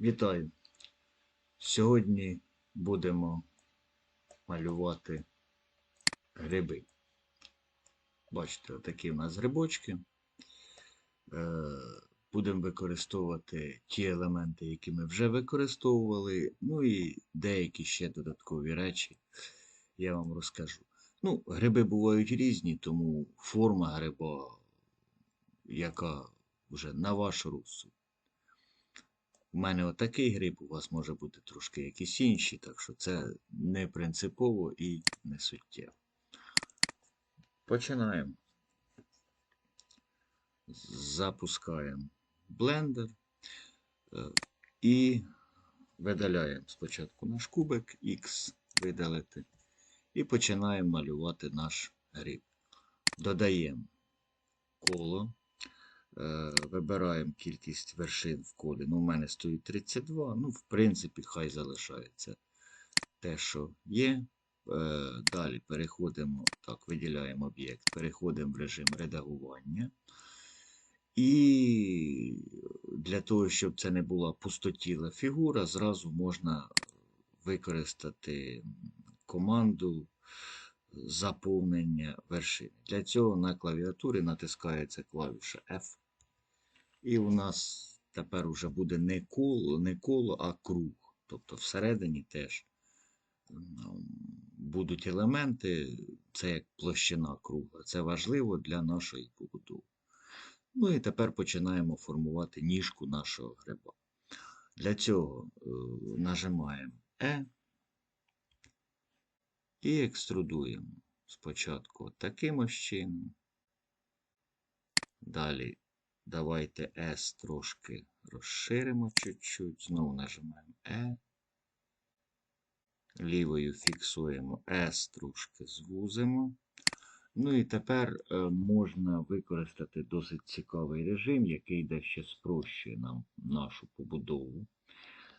Вітаю! Сьогодні будемо малювати гриби. Бачите, такі в нас грибочки. Е, Будемо використовувати ті елементи, які ми вже використовували, ну і деякі ще додаткові речі я вам розкажу. Ну, гриби бувають різні, тому форма гриба, яка вже на ваш розсуд. У мене отакий гриб, у вас може бути трошки якісь інші, так що це не принципово і не суттєво. Починаємо. Запускаємо блендер е, і видаляємо спочатку наш кубик X видалити і починаємо малювати наш гриб. Додаємо коло. Е, Вибираємо кількість вершин в колі. Ну, у мене стоїть 32. Ну, в принципі, хай залишається те, що є. Е, Далі переходимо, так, виділяємо об'єкт, переходимо в режим редагування. І для того, щоб це не була пустотіла фігура, зразу можна використати команду заповнення вершини. Для цього на клавіатурі натискається клавіша F. І у нас тепер уже буде не коло, не коло, а круг. Тобто всередині теж будуть елементи, це як площина кругла. Це важливо для нашої побудови. Ну і тепер починаємо формувати ніжку нашого гриба. Для цього е, нажимаємо E і екструдуємо. Спочатку таким чином. Далі давайте S трошки розширимо чуть-чуть. Знову нажимаємо E. Лівою фіксуємо S трошки звузимо. Ну і тепер е, можна використати досить цікавий режим, який дещо спрощує нам нашу побудову.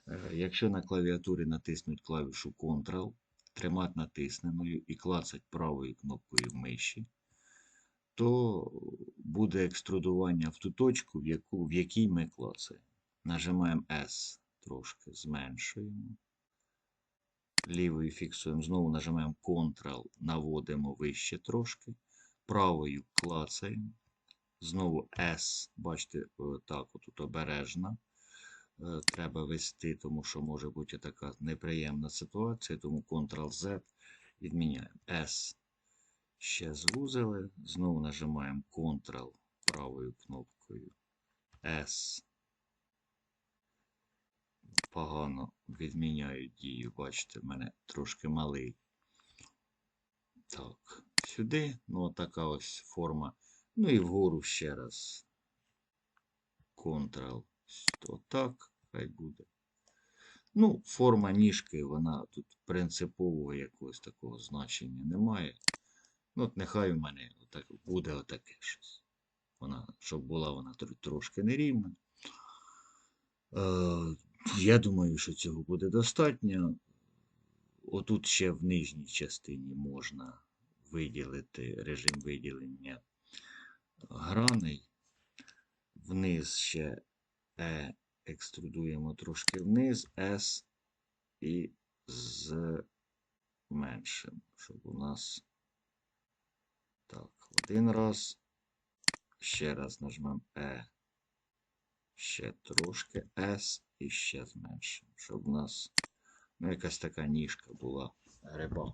Е, Якщо на клавіатурі натиснуть клавішу Ctrl, тримати натисненою і клацать правою кнопкою миші, то буде екструдування в ту точку, в, яку, в якій ми клацаємо. Нажимаємо S, трошки зменшуємо. Лівою фіксуємо, знову нажимаємо Ctrl, наводимо вище трошки. Правою клацаємо. Знову S, бачите, так, отут обережно. Е, Треба вести, тому що може бути така неприємна ситуація, тому Ctrl-Z відміняємо. S ще звузили. Знову нажимаємо Ctrl правою кнопкою S. Погано відміняю дію. Бачите, в мене трошки малий. Так, сюди. Ну, така ось форма. Ну і вгору ще раз. Ctrl. Отак, хай буде. Ну, форма ніжки, вона тут принципового якогось такого значення немає. Ну, от нехай у мене отак, буде отаке щось. Вона, щоб була вона трошки нерівна. Е, я думаю, що цього буде достатньо. Отут ще в нижній частині можна виділити режим виділення граней. Вниз ще E екструдуємо трошки вниз, S і зменшимо, щоб у нас один раз. Ще раз нажмемо E. Ще трошки S і ще зменшимо, щоб у нас ну, якась така ніжка була гриба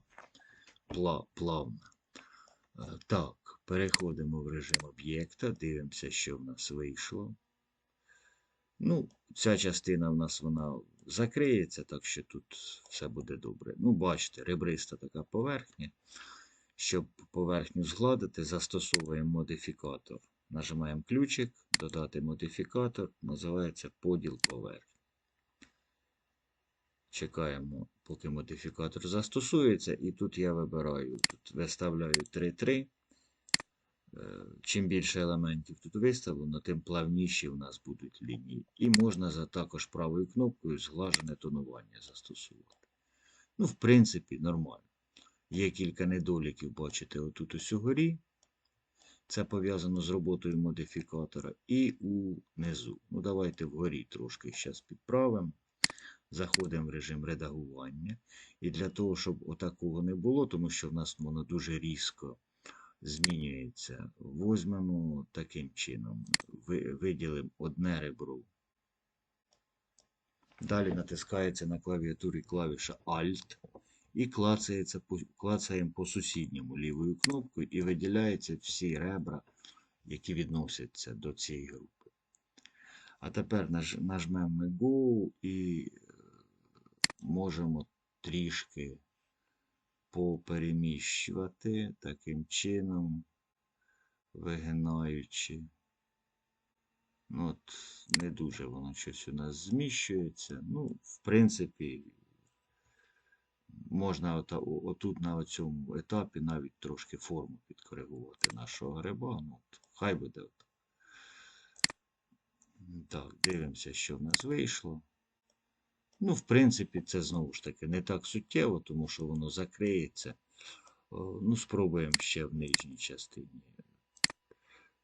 пла, плавна. Е, Так, переходимо в режим об'єкта, дивимося, що в нас вийшло. Ну, ця частина в нас вона закриється, так що тут все буде добре. Ну, бачите, ребриста така поверхня. Щоб поверхню згладити, застосовуємо модифікатор. Нажимаємо ключик, додати модифікатор, називається поділ поверхні. Чекаємо, поки модифікатор застосується, і тут я вибираю, тут виставляю 3.3. Е, Чим більше елементів тут виставлено, тим плавніші в нас будуть лінії. І можна за також правою кнопкою зглажене тонування застосувати. Ну, в принципі, нормально. Є кілька недоліків, бачите, отут ось угорі. Це пов'язано з роботою модифікатора. І унизу. Ну, давайте вгорі трошки зараз підправимо. Заходимо в режим редагування. І для того, щоб отакого не було, тому що в нас воно дуже різко змінюється, візьмемо таким чином. Виділимо одне ребро. Далі натискається на клавіатурі клавіша Alt і клацається, клацаємо по сусідньому лівою кнопкою і виділяються всі ребра, які відносяться до цієї групи. А тепер наж, нажмемо Go і е, можемо трішки попереміщувати таким чином, вигинаючи. Ну, от, не дуже воно щось у нас зміщується. Ну, в принципі, можна отут на цьому етапі навіть трошки форму підкоригувати нашого гриба. Ну, хай буде. От. Так, дивимося, що в нас вийшло. Ну, в принципі, це знову ж таки не так суттєво, тому що воно закриється. Ну, спробуємо ще в нижній частині.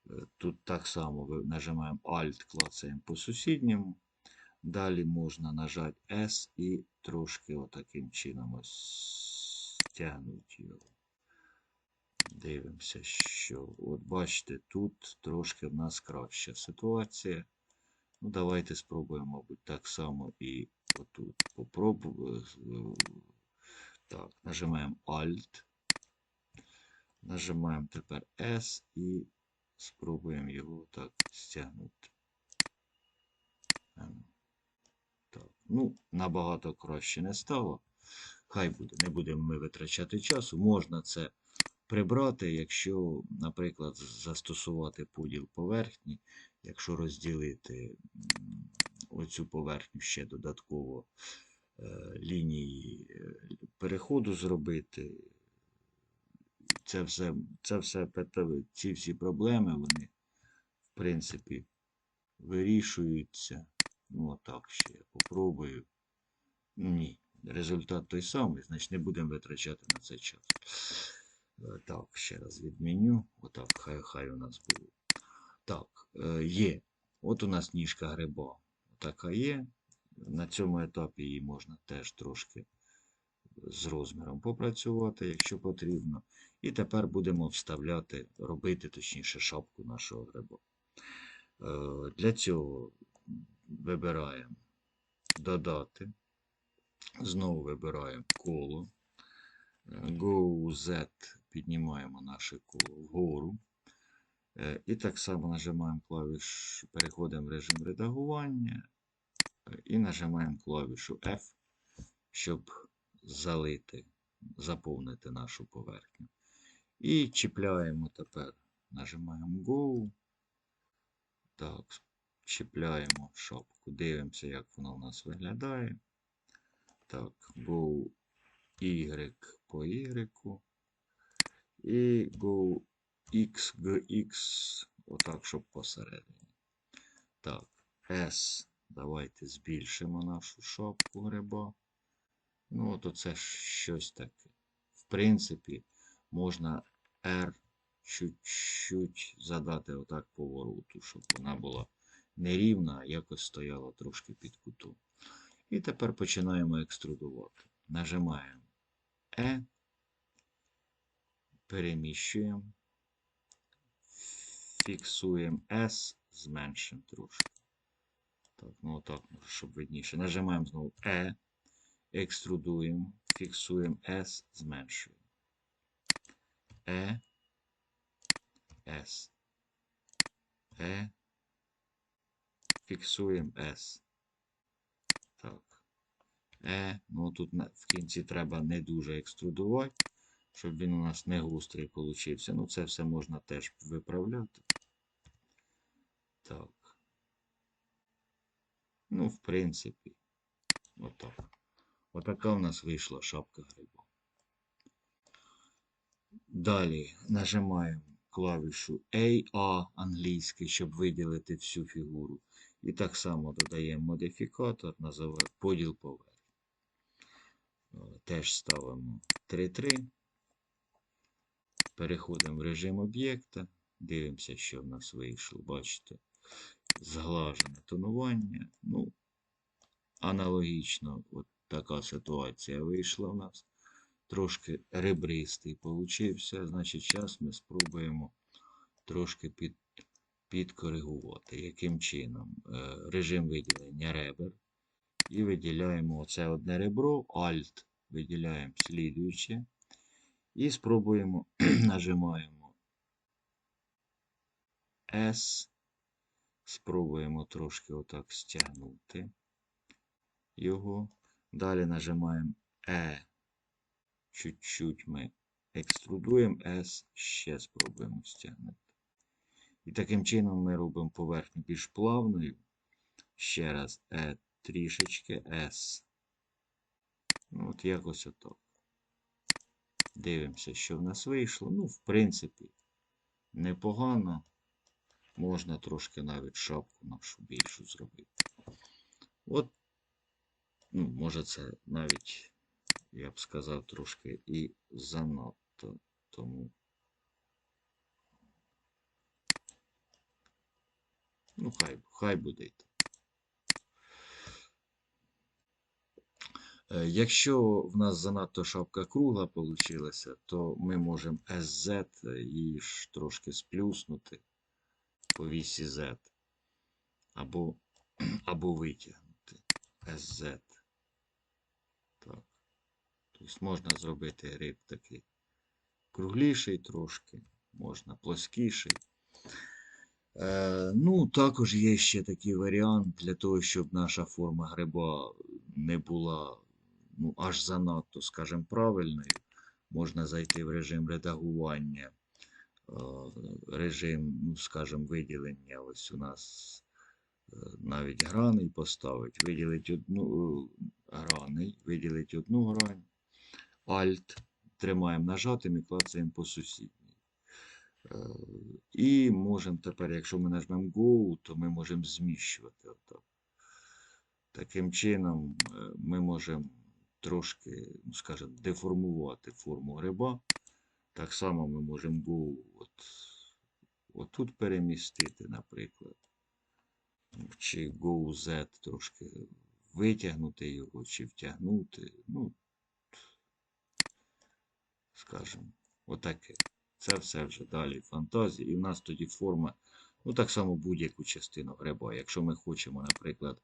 Е, Тут так само нажимаємо Alt, клацаємо по сусідньому. Далі можна нажати S і трошки отаким чином ось стягнути його. Дивимося, що. От бачите, тут трошки в нас краща ситуація. Ну, давайте спробуємо, мабуть, так само і отут. Попробуємо. Так, нажимаємо Alt. Нажимаємо тепер S і спробуємо його так стягнути. Ну. Ну, набагато краще не стало. Хай буде, не будемо ми витрачати часу. Можна це прибрати, якщо, наприклад, застосувати поділ поверхні, якщо розділити оцю поверхню ще додатково е, лінії е, переходу зробити. Це все, це все, ці всі проблеми, вони, в принципі, вирішуються. Ну, отак ще я попробую. Ні, результат той самий, значить не будемо витрачати на це час. Е, Так, ще раз відміню. Отак, хай, хай у нас було. Так, е, є. От у нас ніжка гриба. Така є. На цьому етапі її можна теж трошки з розміром попрацювати, якщо потрібно. І тепер будемо вставляти, робити, точніше, шапку нашого гриба. Е, Для цього вибираємо додати. Знову вибираємо коло. Е, Go Z піднімаємо наше коло вгору. Е, І так само нажимаємо клавіш, переходимо в режим редагування е, і нажимаємо клавішу F, щоб залити, заповнити нашу поверхню. І чіпляємо тепер, нажимаємо Go. Так, чіпляємо шапку. Дивимося, як воно у нас виглядає. Так, Go Y по Y. І Go X, GX, отак, щоб посередині. Так, S. Давайте збільшимо нашу шапку гриба. Ну, от оце щось таке. В принципі, можна R чуть-чуть задати отак повороту, щоб вона була нерівна, якось стояла трошки під кутом. І тепер починаємо екструдувати. Нажимаємо E, переміщуємо, фіксуємо S, зменшимо трошки. Так, ну отак, щоб видніше. Нажимаємо знову E, екструдуємо, фіксуємо S, зменшуємо. E, S. E, фіксуємо S. Так. Е, ну тут в кінці треба не дуже екструдувати, щоб він у нас не гострий получився. Ну, це все можна теж виправляти. Так. Ну, в принципі, отак. Отака у нас вийшла шапка гриба. Далі нажимаємо клавішу A англійський, щоб виділити всю фігуру. І так само додаємо модифікатор, називаємо поділ поверхні. Е, Теж ставимо 3.3. Переходимо в режим об'єкта, Дивимося, що в нас вийшло. Бачите, зглажене тонування. Ну, аналогічно, от така ситуація вийшла в нас. Трошки ребристий получився. Значить, зараз ми спробуємо трошки під, підкоригувати. Яким чином? Е, режим виділення ребер. І виділяємо оце одне ребро, Alt, виділяємо слідуюче. І спробуємо, нажимаємо S. Спробуємо трошки отак стягнути його. Далі нажимаємо E. Чуть-чуть ми екструдуємо S, ще спробуємо стягнути. І таким чином ми робимо поверхню більш плавною. Ще раз E трішечки S. Ну, от якось отак. Дивимося, що в нас вийшло. Ну, в принципі, непогано. Можна трошки навіть шапку нашу більшу зробити. От, ну, може, це навіть, я б сказав, трошки і занадто. Тому. Ну, хай, хай буде. Е, Якщо в нас занадто шапка кругла получилася, то ми можемо SZ її ж трошки сплюснути по вісі Z. Або, або витягнути SZ. Так. Тобто можна зробити гриб такий кругліший трошки, можна плоскіший. Е, ну, також є ще такий варіант для того, щоб наша форма гриба не була ну, аж занадто, скажімо, правильною. Можна зайти в режим редагування, е, режим, ну, скажімо, виділення. Ось у нас е, навіть граней поставить, виділити одну граней, виділити одну грань, Alt, тримаємо нажатим і клацаємо по сусідній. Е, І можемо тепер, якщо ми нажмемо Go, то ми можемо зміщувати отак. Таким чином е, ми можемо трошки, ну, скажімо, деформувати форму гриба. Так само ми можемо Go от, отут перемістити, наприклад. Чи Go трошки витягнути його, чи втягнути. Ну, скажімо, отаке. Це все вже далі фантазії. І в нас тоді форма, ну так само будь-яку частину гриба. Якщо ми хочемо, наприклад,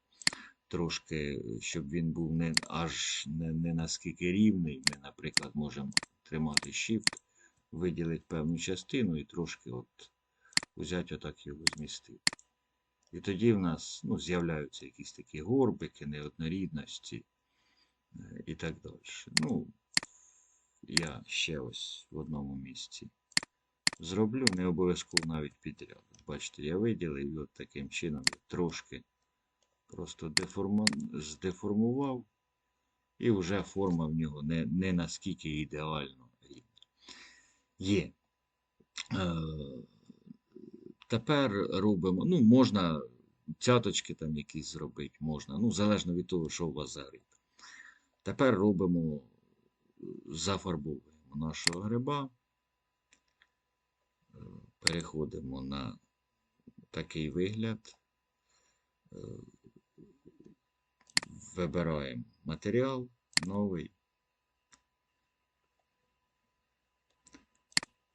трошки, щоб він був не аж не, не наскільки рівний, ми, наприклад, можемо тримати Shift, виділити певну частину і трошки от взяти отак його змістити. І тоді в нас ну, з'являються якісь такі горбики, неоднорідності е, і так далі. Ну, я ще ось в одному місці зроблю, не обов'язково навіть підряд. Бачите, я виділив от таким чином трошки просто деформу... здеформував, і вже форма в нього не, не наскільки ідеально рівна. Є. Е, тепер робимо, ну, можна цяточки там якісь зробити, можна, ну, залежно від того, що у вас за гриб. Тепер робимо, зафарбовуємо нашого гриба. Переходимо на такий вигляд. Е, Вибираємо матеріал, новий.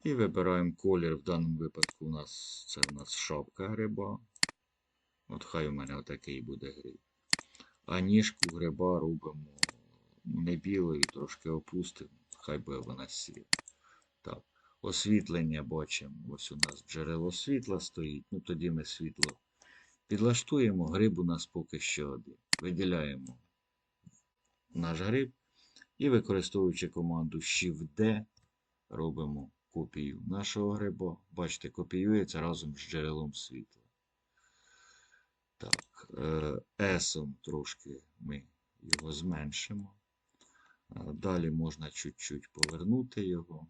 І вибираємо колір. В даному випадку у нас це у нас шапка гриба. От хай у мене отакий буде гриб. А ніжку гриба робимо не білою, трошки опустимо, хай буде вона сіра. Освітлення бачимо. Ось у нас джерело світла стоїть. Ну тоді ми світло підлаштуємо. Гриб у нас поки що один. Виділяємо наш гриб і використовуючи команду Shift-D, робимо копію нашого гриба. Бачите, копіюється разом з джерелом світла. Так, S трошки ми його зменшимо. Далі можна чуть-чуть повернути його,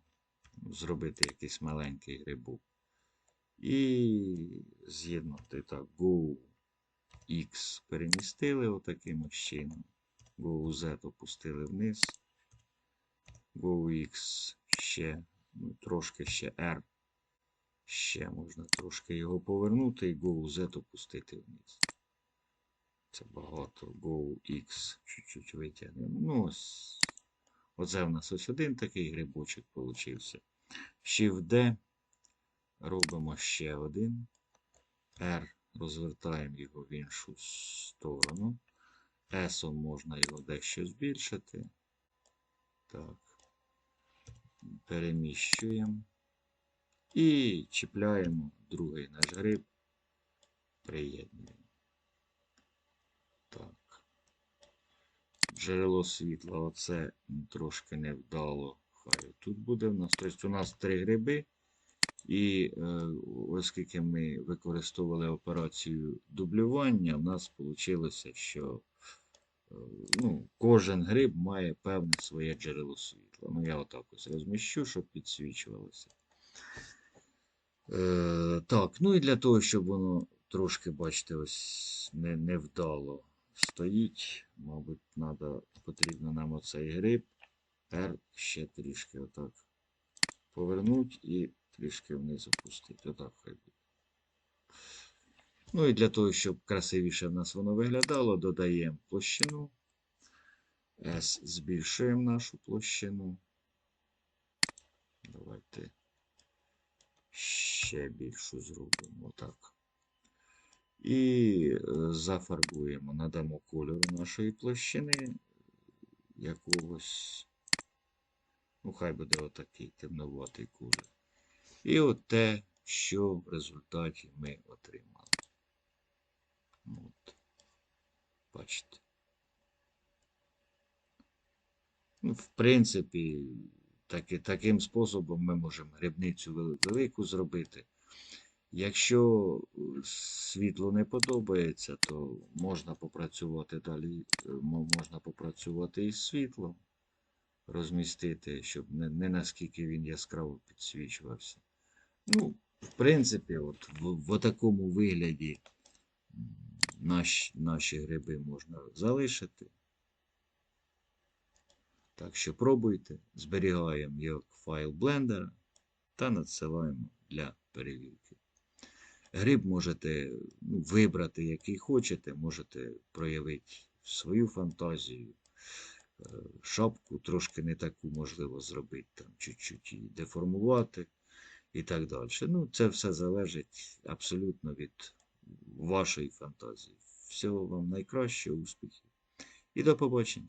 зробити якийсь маленький грибок. І з'єднати так, Go X перемістили отаким чином. Go Z опустили вниз. Go X ще, ну, трошки ще R Ще можна трошки його повернути і Go Z опустити вниз. Це багато. Go X чуть-чуть витягнемо. Ну, ось. Оце в нас ось один такий грибочок получився. Shift D. Робимо ще один. R. Розвертаємо його в іншу сторону. S можна його дещо збільшити. Так. Переміщуємо. І чіпляємо другий наш гриб. Приєднуємо. Так. Джерело світла. Оце трошки невдало. Хай тут буде в нас. Тобто у нас три гриби. І е, оскільки ми використовували операцію дублювання, в нас вийшло, що е, ну, кожен гриб має певне своє джерело світла. Ну, я отак ось розміщу, щоб підсвічувалося. Е, так, ну і для того, щоб воно трошки, бачите, ось не, невдало стоїть, мабуть, надо, потрібно нам оцей гриб. R ще трішки отак повернуть і трішки вниз опустити. Отак хай. Ну і для того, щоб красивіше в нас воно виглядало, додаємо площину. S збільшуємо нашу площину. Давайте ще більшу зробимо. Отак. І е, зафарбуємо, надамо кольору нашої площини якогось. Ну, хай буде отакий темноватий колір. І от те, що в результаті ми отримали. От. Бачите. Ну, в принципі, таки, таким способом ми можемо грибницю велику зробити. Якщо е, світло не подобається, то можна попрацювати далі, е, можна попрацювати із світлом, розмістити, щоб не, не наскільки він яскраво підсвічувався. Ну, в принципі, от в, в такому вигляді наш, наші гриби можна залишити. Так що пробуйте, зберігаємо як файл блендера та надсилаємо для перевірки. Гриб можете ну, вибрати, який хочете, можете проявити свою фантазію. Е, Шапку трошки не таку можливо зробити, там чуть-чуть її деформувати і так далі. Ну, це все залежить абсолютно від вашої фантазії. Всього вам найкращого, успіхів і до побачення.